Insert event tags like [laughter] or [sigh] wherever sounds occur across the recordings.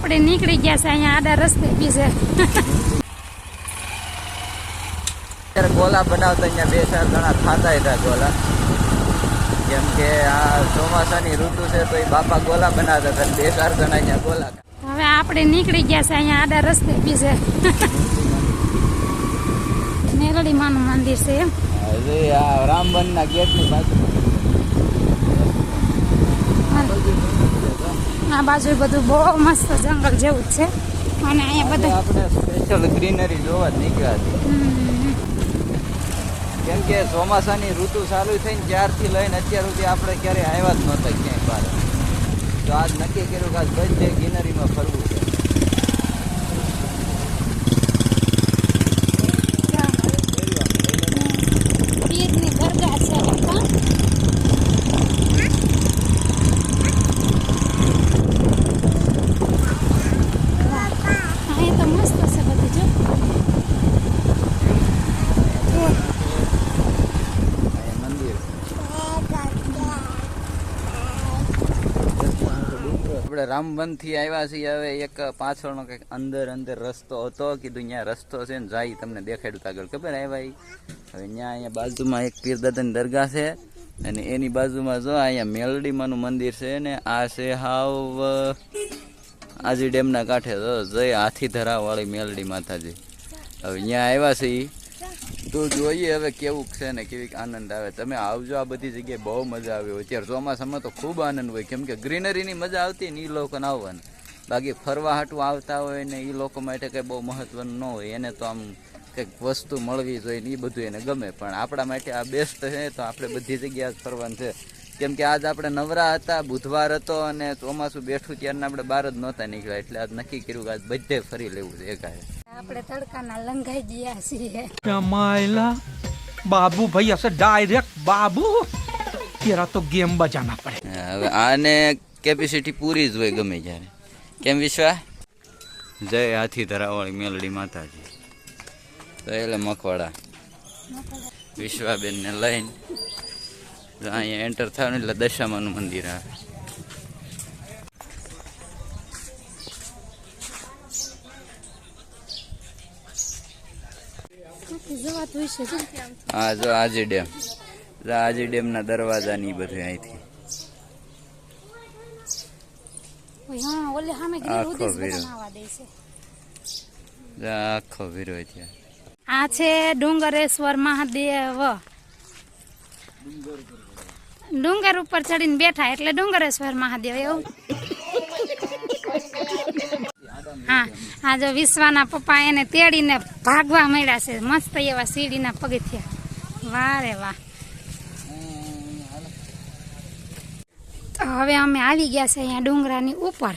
આપણે નીકળી ગયા છે અહીંયા આડા રસ્તે બીજે અત્યારે ગોલા બનાવતા અહીંયા બે ચાર જણા ખાતા હતા ગોલા. કેમ કે આ ચોમાસાની ઋતુ છે તો એ બાપા ગોલા બનાવતા હતા બે ચાર જણા અહીંયા ગોલા હવે આપણે નીકળી ગયા છે અહીંયા આડા રસ્તે બી છે. [laughs] નેરળી માનું મંદિર છે એમ. હજી આ રામબનના ગેટની બાજુમાં આ બાજુ બધું બહુ મસ્ત જંગલ જેવું જ છે. અને અહીંયા બધા આપણે સ્પેશિયલ ગ્રીનરી જોવા જ નીકળ્યા છે કેમ કે ચોમાસાની ઋતુ ચાલુ થઈને ત્યારથી લઈને અત્યાર સુધી આપણે ક્યારેય આવ્યા જ નહોતા ક્યાંય બહાર. તો આજ નક્કી કર્યું કે આજ બધે ગ્રીનરીમાં ફરવું છે પીરની દરગાહ છે કાકા. અહીંયા તો મસ્ત છે બધું જો અહીંયા મંદિર આપણે રામબનથી આવ્યા છીએ, હવે એક પાછળનો કંઈક અંદર અંદર રસ્તો હતો કીધું ત્યાં રસ્તો છે ને જાય તમને દેખાડ્યું આગળ ખબર આવ્યા? હવે ત્યાં અહીંયા બાજુમાં એક પીરદાદાની દરગાહ છે અને એની બાજુમાં જો અહીંયા મેલડીમાનું મંદિર છે ને આ છે હાવ આજી ડેમના કાંઠે જો જય હાથી ધરાવાળી મેલડી માતાજી હવે અહીંયા આવ્યા છે ઈ. તો જોઈએ હવે કેવું છે ને કેવી આનંદ આવે. તમે આવજો આ બધી જગ્યાએ, બહુ મજા આવી હોય. અત્યારે ચોમાસામાં તો ખૂબ આનંદ હોય. કેમ કે ગ્રીનરીની મજા આવતી ને એ લોકોને આવવાની. બાકી ફરવા હાટું આવતા હોય ને એ લોકો માટે કંઈ બહુ મહત્વનું ન હોય. એને તો આમ કંઈક વસ્તુ મળવી જોઈએ ને એ બધું એને ગમે. પણ આપણા માટે આ બેસ્ટ છે તો આપણે બધી જગ્યાએ જ ફરવાનું છે. કેમ કે આજ આપણે નવરા હતા, બુધવાર હતો અને ચોમાસું બેઠું ત્યારના આપણે બહાર જ નહોતા નીકળ્યા. એટલે આજ નક્કી કર્યું કે આજ બધે ફરી લેવું છે એકાએ. આપણે તડકાના લંઘાઈ ગયા છીએ. માયલા બાબુ ભાઈ હશે ડાયરેક્ટ બાબુ. તેરા તો ગેમ બજાના પડે. હવે આને કેપેસિટી પૂરી જ હોય ગમે જ્યારે કેમ વિશ્વા? જય હાથી ધરાવાળી મેલડી માતાજી. તો એટલે મકવાડા. વિશ્વાબેનને લઈને. અહીંયા એન્ટર થવાનું એટલે દશામાનું મંદિર આવે. હા જો આજી ડેમ. આજી ડેમના દરવાજા ની બધું અહીંથી. ઓય હા ઓલે સામે ગ્રીલ આખો વીરો. નાવા દે છે. જો આખો વીરો ત્યાં. આ છે ડુંગરેશ્વર મહાદેવ. ડુંગર ઉપર ચડીને બેઠા એટલે ડુંગરેશ્વર મહાદેવ એવું? હા, આ જો વિશ્વાના પપ્પા એને તેડીને ભાગવા મળ્યા છે. મસ્ત એવા સીડીના પગથિયા વાહ રે વાહ. તો હવે અમે આવી ગયા છે અહીંયા ડુંગરાની ઉપર.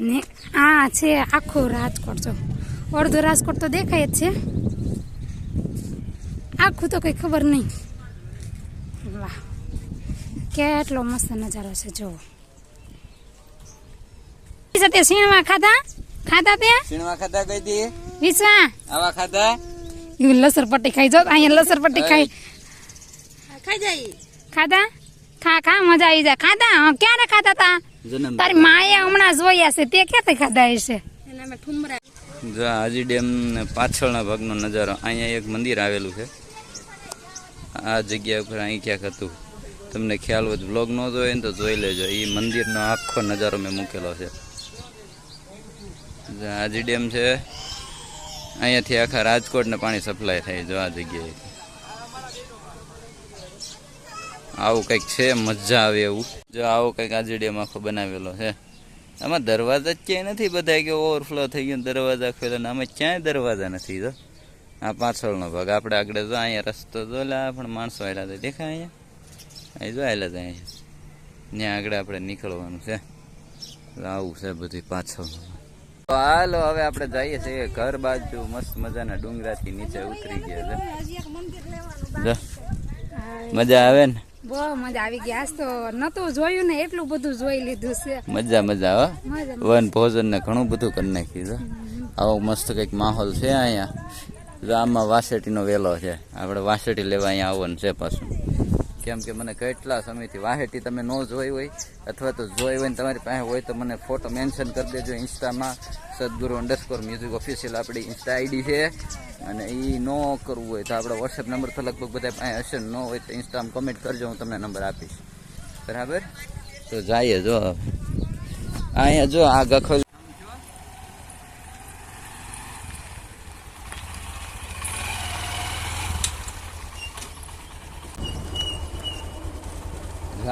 ને આ છે આખો રાજકોટ. જો, અડધો રાજકોટ તો દેખાય જ છે. આખું તો કંઈ ખબર નહીં. વાહ. કેટલો મસ્ત નજારો છે જો તે સીણવા ખાધા? ખાધા તે? સીણવા ખાધા કઈ દી વિશ્વા? આવા ખાધા? યુ લસર પટ્ટી ખાઈ જો અહીંયા લસર પટ્ટી ખાઈ. ખાધા? ખા ખા મજા આવી જાય. ખાધા? ક્યારે ખાધા તા? જન્મ તારી માએ હમણાં જોયા છે. તે ક્યાંથી ખાધા હશે? જો હાજી ડેમ પાછળના ભાગનો નજારો. અહીંયા એક મંદિર આવેલું છે. આ જગ્યા ઉપર અહીં ક્યાંક હતું. તમને ખ્યાલ હોય બ્લોગ ન જોયો ને તો જોઈ લેજો. એ મંદિરનો આખો નજારો મેં મૂકેલો છે. હાજી ડેમ છે, અહીંયાથી આખા રાજકોટને પાણી સપ્લાય થાય જો આ જગ્યાએ આવું કંઈક છે, મજા આવે એવું. જો આવો કંઈક હાજી ડેમ આખો બનાવેલો છે. આમાં દરવાજા ક્યાંય નથી બધા કે ઓવરફ્લો થઈ ગયો દરવાજા ખોલ્યો ને આમાં ક્યાંય દરવાજા નથી, જો. આ પાછળનો ભાગ. આપણે આગળ જો અહીંયા રસ્તો જો લા, પણ માણસો આવેલા હતા દેખાય અહીંયા? અહીં જો આવેલા હતા અહીંયા. ત્યાં આગળ આપણે નીકળવાનું છે. આવું છે બધું પાછળ હાલો હવે આપણે જઈએ છીએ ઘર બાજુ. મસ્ત મજાના ડુંગરાથી નીચે ઉતરી ગયા છે. મજા આવે ને? બહુ મજા આવી ગઈ. આજ તો નતું જોયું ને એટલું બધું જોઈ લીધું છે. મજા મજા હો. વન ભોજન ને ઘણું બધું કરી નાખ્યું છે. આવો મસ્ત કંઈક માહોલ છે અહીંયા. જો આમાં વાસેટીનો વેલો છે. આપણે વાસેટી લેવા અહીંયા આવવાનું છે પાછું. કેમ કે મને કેટલા સમયથી વાહેટી તમે ન જોઈ હોય, અથવા તો જોઈ હોય ને તમારી પાસે હોય તો મને ફોટો મેન્શન કરી દેજો ઇન્સ્ટામાં. સદગુરુ અંડરસ્કોર મ્યુઝિક ઓફિશિયલ આપણી ઇન્સ્ટા આઈડી છે. અને એ ન કરવું હોય તો આપણો વોટ્સએપ નંબર તો લગભગ બધા પાસે હશે ન હોય તો ઇન્સ્ટામાં કમેન્ટ કરજો, હું તમને નંબર આપીશ. બરાબર? તો જઈએ જો અહીંયા જો આ ગખલ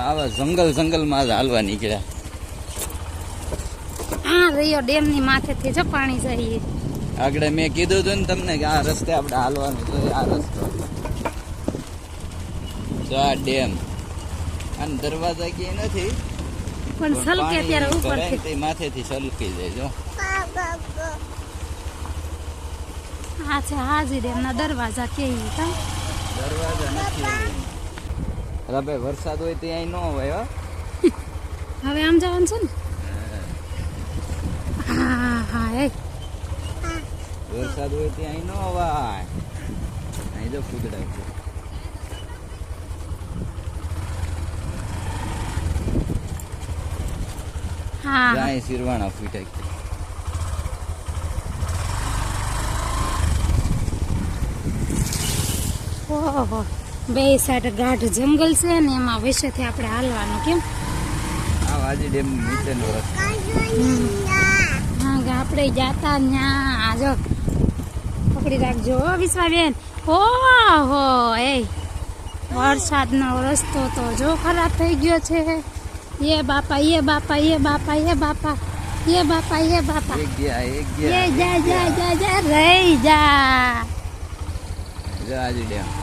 આવા જંગલ જંગલમાં જ હાલવા નીકળ્યા. આ રહ્યો ડેમની માથેથી જો પાણી જઈએ. આગળ મેં કીધું હતું ને તમને કે આ રસ્તે આપણે હાલવાનું તો આ રસ્તો. જો આ ડેમ. અને દરવાજા કે નથી પણ સલકે ત્યારે પાણી ભરાય ઉપરથી. માથેથી સલકી જાય જો. આ છે હાજી ડેમના દરવાજા કેવી દરવાજા નથી અરે ભાઈ વરસાદ હોય ત્યાં ન હોય હવે આમ જવાનું છે ને? હા હા એ. વરસાદ હોય ત્યાં ન અવાય અહીં જો કૂદડા છે. હા જાય સિરવાણા ફૂટાય ઓહો. બે સાઈડ ગાઢ જંગલ છે ને એમાં વિશેથી આપણે હાલવાનું કેમ? હા આપણે જાતા ન્યા. આજો પકડી રાખજો. હો વિશ્વાબેન. ઓહો એ વરસાદનો રસ્તો તો જો ખરાબ થઈ ગયો છે. એ બાપા એ બાપા એ બાપા એ બાપા એ બાપા એ બાપા. એ જા જા જા જા રહી જા. જો ડેમ.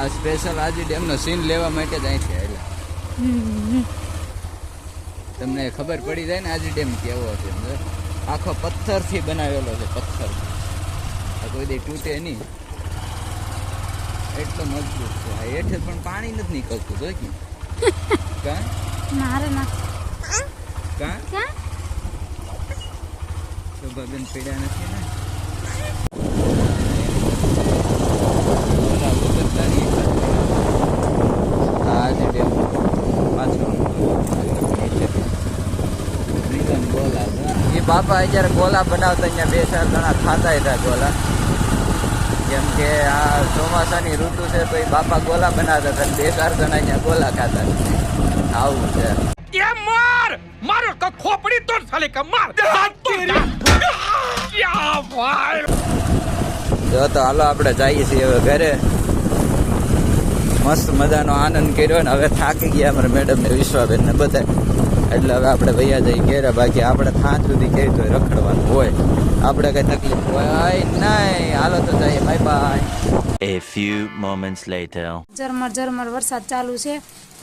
આ સ્પેશિયલ આજી ડેમનો સીન લેવા માટે જ અહીંથી આવ્યા. તમને ખબર પડી જાય ને આજી ડેમ કેવો છે અંદર આખો પથ્થરથી બનાવેલો છે પથ્થર. આ કોઈ દે તૂટે નહીં. એટલો મજબૂત છે. આ હેઠે પણ પાણી નથી નીકળતું જો કે? કા? મારે ના. કા? ક્યાં શોભાબેન પીડા નથી ને ઓલા ઉતરતાની એક જ પીડા. આ જ ડેમ પાછળ રીતન ગોલા એ બાપા અત્યારે ગોલા બનાવતા અહીંયા બે ચાર જણા ખાતા હતા ગોલા. કેમ કે આ ચોમાસાની ઋતુ છે તો એ બાપા ગોલા બનાવતા હતા બે ચાર જણા અહીંયા ગોલા ખાતા આવું છે. એ માર! મારો ખોપડી જો તો હાલો આપણે જઈએ છીએ હવે ઘરે. મસ્ત મજાનો આનંદ કર્યો ને હવે થાકી ગયા અમારા મેડમ ને વિશ્વાબેન ને બધા એટલે હવે આપણે વૈયા જઈ ઘેરે બાકી આપણે થાંચ સુધી કહી તો રખડવાનું હોય. આપણે કઈ તકલીફ હોય નહીં. હાલો તો જઈએ. Bye bye A few moments later. ઝરમર ઝરમર વરસાદ ચાલુ છે.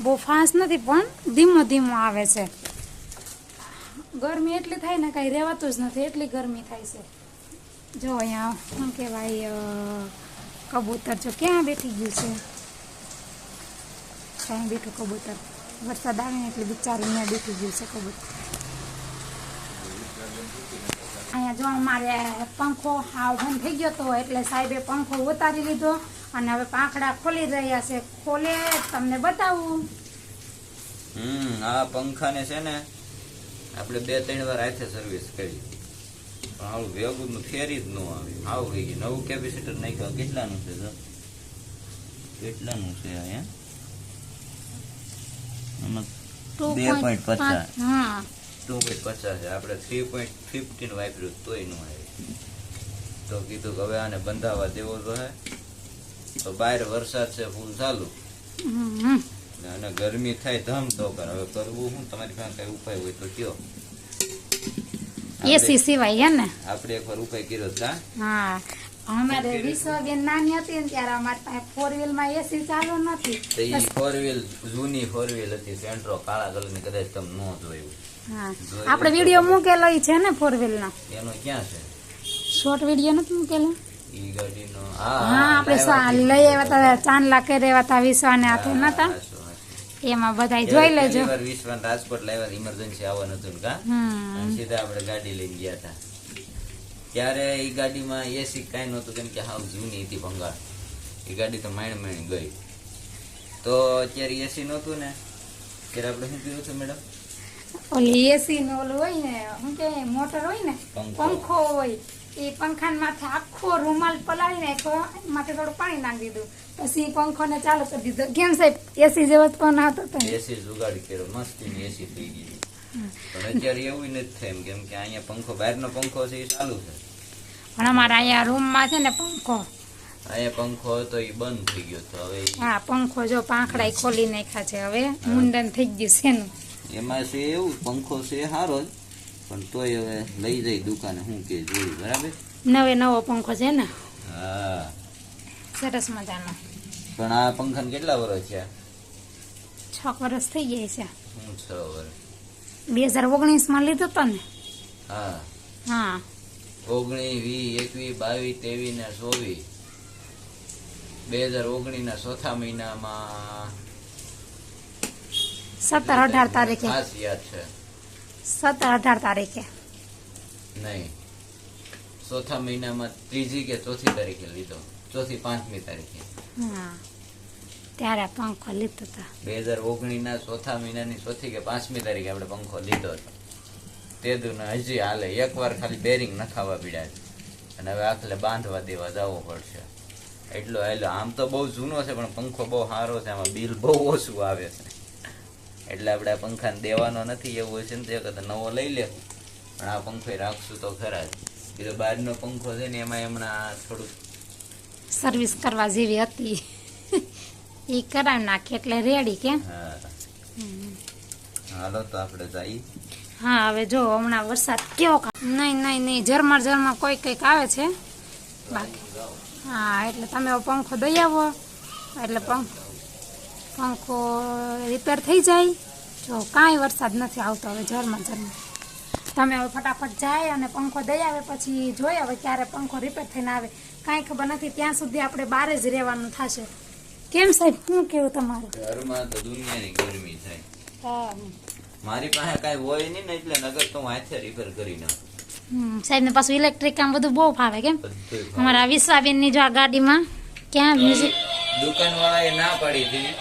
બહુ ફાસ્ટ નથી પણ ધીમો ધીમો આવે છે. ગરમી એટલી થાય ને કાંઈ રહેવાતું જ નથી. એટલી ગરમી થાય છે. જો અહીંયા શું કહેવાય કબૂતર જો ક્યાં બેઠી ગયું છે? ક્યાં બેઠું કબૂતર? વરસાદ આવે ને એટલે બિચારું ત્યાં બેઠી ગયું છે કબૂતર અહીંયા જો મારે પંખો હાવ બંધ થઈ ગયો તો એટલે સાહેબે પંખો ઉતારી લીધો અને હવે પાંખડા ખોલી રહ્યા છે. ખોલે, તમને બતાવું. હમ, આ પંખાને છે ને આપણે બે, ત્રણ વાર હાથે સર્વિસ કરી. પણ આવું વેગું નું ફેરી જ ન આવે. આવું થઈ ગયું. નવું કેપેસિટર નાખ્યું. કેટલાનું છે કેટલાનું છે અહીંયા? બે point પચાસ. ટુ પોઈન્ટ પચાસ આપણે થ્રી પોઈન્ટ ફિફ્ટીન વાપર્યું તોય ન આવે. તો કીધું કે હવે આને બંધાવા દેવો જોઈએ તો બહાર વરસાદ છે ફૂલ ચાલુ. અને ગરમી થાય ધમ તો કર હવે કરવું હું? તમારી પાસે કઈ ઉપાય હોય તો કયો. એસી સિવાય હે ને? આપણે એક વાર ઉપાય કર્યો હા? હા. અમારે વિશ્વબેન નાની હતી ને ત્યારે અમારી પાસે ફોર વ્હીલમાં એસી ચાલુ નથી ફોર વ્હીલ જૂની ફોર વ્હીલ હતી સેન્ટ્રો કાળા કલરની કદાચ તમે ન જોયું. આપણે વીડિયો મૂકેલો છે ને ફોર વ્હીલનો એનો ક્યાં છે? શોર્ટ વીડિયો નથી મૂકેલો? હા આપણે લઈ આવ્યા હતા ચાંદલા કરી આવ્યા હતા વિશ્વાને હાથે નતા. એમાં બધા જોઈ લેજો. વિશ્વાન રાજકોટ લાવ્યા ઇમરજન્સી આવવાનું હતું કા? સીધા આપણે ગાડી લઈને ગયા હતા ત્યારે એ ગાડીમાં એસી કાંઈ નહોતું કેમ કે હાવ જૂની હતી ભંગાર. એ ગાડી તો માણ માણ ગઈ. તો અત્યારે એસી નહોતું ને? ત્યારે આપણે શું કર્યું હતું મેડમ? ઓલી એસી નો ઓલું હોય ને શું કે મોટર હોય ને? પંખો. હોય. એ પંખા માથે આખો રૂમાલ પલાળી નાખ્યો માથે થોડું પાણી નાખી દીધું. પછી પંખો ને ચાલુ કરી દીધો. કેમ સાહેબ એસી જેવો પણ હતો એસી જુગાડ કર્યો. મસ્ત એસી થઈ ગઈ. પણ અત્યારે એવું નથી થયું એમ કેમ કે અહીંયા પંખો બહારનો પંખો છે એ ચાલુ છે. પણ અમારા અહીંયા રૂમમાં છે ને પંખો. અહીંયા પંખો હતો એ બંધ થઈ ગયો તો હવે હા પંખો જો પાંખડા ખોલી નાખ્યા છે હવે. મુંડન થઈ ગયું છે એનું. એમાં છે એવું પંખો છે સારો જ પણ તોય હવે લઈ જઈ દુકાને શું કે જોયું બરાબર? નવે નવો પંખો છે ને? હા. સરસ મજાનો. પણ આ પંખાને કેટલા વર્ષ છે છ વર્ષ થઈ ગયા છે. હું છ વર્ષ બે હજાર ઓગણીસમાં લીધો તો ને હા. હા. ઓગણીસ વીસ એકવીસ બાવીસ ત્રેવીસ ને ચોવીસ. બે હજાર ઓગણીસ ના ચોથા મહિનામાં સત્તર અઢાર તારીખે. ખાસ યાદ છે. સત્તર અઢાર તારીખે. નહીં. ચોથા મહિનામાં ત્રીજી કે ચોથી તારીખે લીધો. ચોથી પાંચમી તારીખે. હા. ત્યારે પંખો લીધો હતો બે હજાર ઓગણીસ ના ચોથા મહિનાની ચોથી કે પાંચમી તારીખે આપણે પંખો લીધો હતો. તે દુને હજી હાલે એકવાર ખાલી બેરિંગ નખાવા પીડ્યા છે. અને હવે આખલે બાંધવા દેવા જવો પડશે. એટલો હાલો આમ તો બહુ જૂનો છે પણ પંખો બહુ સારો છે. આમાં બિલ બહુ ઓછું આવે છે. એટલે આપણે આ પંખાને દેવાનો નથી એવું હોય છે ને તે વખતે નવો લઈ લે. પણ આ પંખો રાખશું તો ખરા જ. બીજો બહારનો પંખો છે ને એમાં એમના થોડુંક સર્વિસ કરવા જેવી હતી. એ કરાવી નાખે એટલે રેડી કે. હા. હાલો તો આપણે જઈ હા હવે જો હમણાં વરસાદ કેવો નહીં નહીં નહીં ઝરમર ઝરમર કોઈ કંઈક આવે છે? બાકી. હા એટલે તમે પંખો દઈ આવો. એટલે પંખ પંખો રિપેર થઈ જાય. જો કાંઈ વરસાદ નથી આવતો હવે ઝરમર ઝરમર. તમે હવે ફટાફટ જાય અને પંખો દઈ આવે પછી જોઈએ હવે ક્યારે પંખો રિપેર થઈને આવે. કાંઈ ખબર નથી ત્યાં સુધી આપણે બહાર જ રહેવાનું થશે. કેમ સાહેબ શું કેવું તમારું? ઘરમાં તો દુનિયાની ગરમી થાય. હા. મારી પાસે કાંઈ હોય નહીં ને એટલે નગર તો હું હાથે રિપેર કરી નાખું. સાહેબ ને પાછું ઇલેક્ટ્રિક કામ બધું બહુ ફાવે કેમ? અમારા વિશ્વાબેનની જો આ ગાડીમાં ક્યાં મ્યુઝિક દુકાનવાળાએ ના પાડી હતી.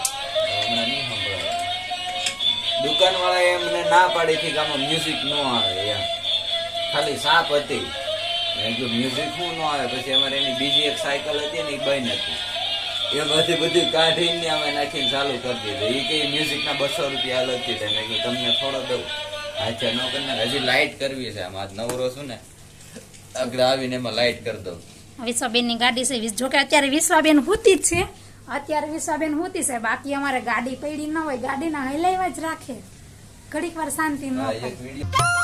દુકાન વાળા એમને ના પાડી હતી કે આમાં મ્યુઝિક ન આવે એમ. ખાલી સાપ હતી. મેં કીધું મ્યુઝિક શું ન આવે? પછી અમારે એની બીજી એક સાયકલ હતી ને એ બંધ હતી. એમાંથી બધી કાઢીને અમે નાખીને ચાલુ કરી દીધું. એ કે મ્યુઝિકના બસો રૂપિયા અલગથી મેં કીધું તમને થોડો દઉં. અચ્છા ન કરીને હજી લાઇટ કરવી છે આમ. આજ નવરો છું ને આગળ આવીને એમાં લાઇટ કરી દઉં. વિશ્વાબેનની ગાડી છે જોકે અત્યારે વિશ્વાબેન હુતી જ છે. અત્યારે વિશ્વાબેન હુતી છે. બાકી અમારે ગાડી પડી ન હોય ગાડીના હલાવ્યા જ રાખે. ઘડીક વાર શાંતિ ન હોય